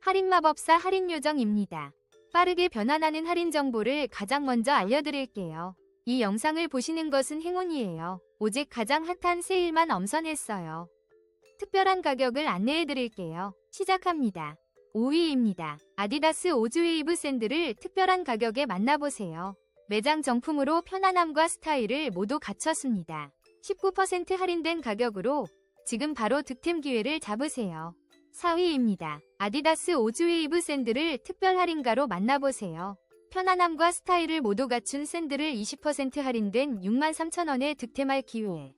할인마법사 할인요정입니다. 빠르게 변환하는 할인 정보를 가장 먼저 알려드릴게요. 이 영상을 보시는 것은 행운이에요. 오직 가장 핫한 세일만 엄선했어요. 특별한 가격을 안내해드릴게요. 시작합니다. 5위입니다. 아디다스 오즈웨이브 샌들을 특별한 가격에 만나보세요. 매장 정품으로 편안함과 스타일을 모두 갖췄습니다. 19% 할인된 가격으로 지금 바로 득템 기회를 잡으세요. 4위입니다. 아디다스 오즈웨이브 샌들을 특별 할인가로 만나보세요. 편안함과 스타일을 모두 갖춘 샌들을 20% 할인된 63,000원에 득템할 기회.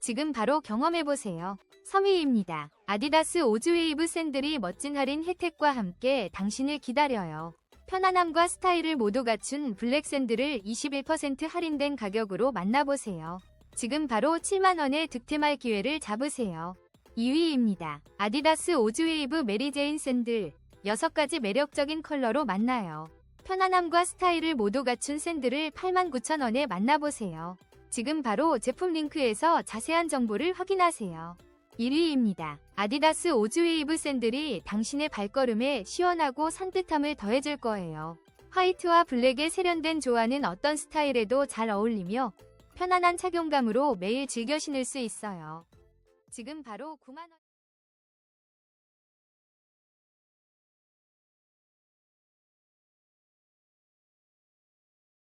지금 바로 경험해보세요. 3위입니다. 아디다스 오즈웨이브 샌들이 멋진 할인 혜택과 함께 당신을 기다려요. 편안함과 스타일을 모두 갖춘 블랙 샌들을 21% 할인된 가격으로 만나보세요. 지금 바로 7만원에 득템할 기회를 잡으세요. 2위입니다. 아디다스 오즈웨이브 메리제인 샌들 6가지 매력적인 컬러로 만나요. 편안함과 스타일을 모두 갖춘 샌들을 89,000원에 만나보세요. 지금 바로 제품 링크에서 자세한 정보를 확인하세요. 1위입니다. 아디다스 오즈웨이브 샌들이 당신의 발걸음에 시원하고 산뜻함을 더해줄 거예요. 화이트와 블랙의 세련된 조화는 어떤 스타일에도 잘 어울리며 편안한 착용감으로 매일 즐겨 신을 수 있어요. 지금 바로 9만원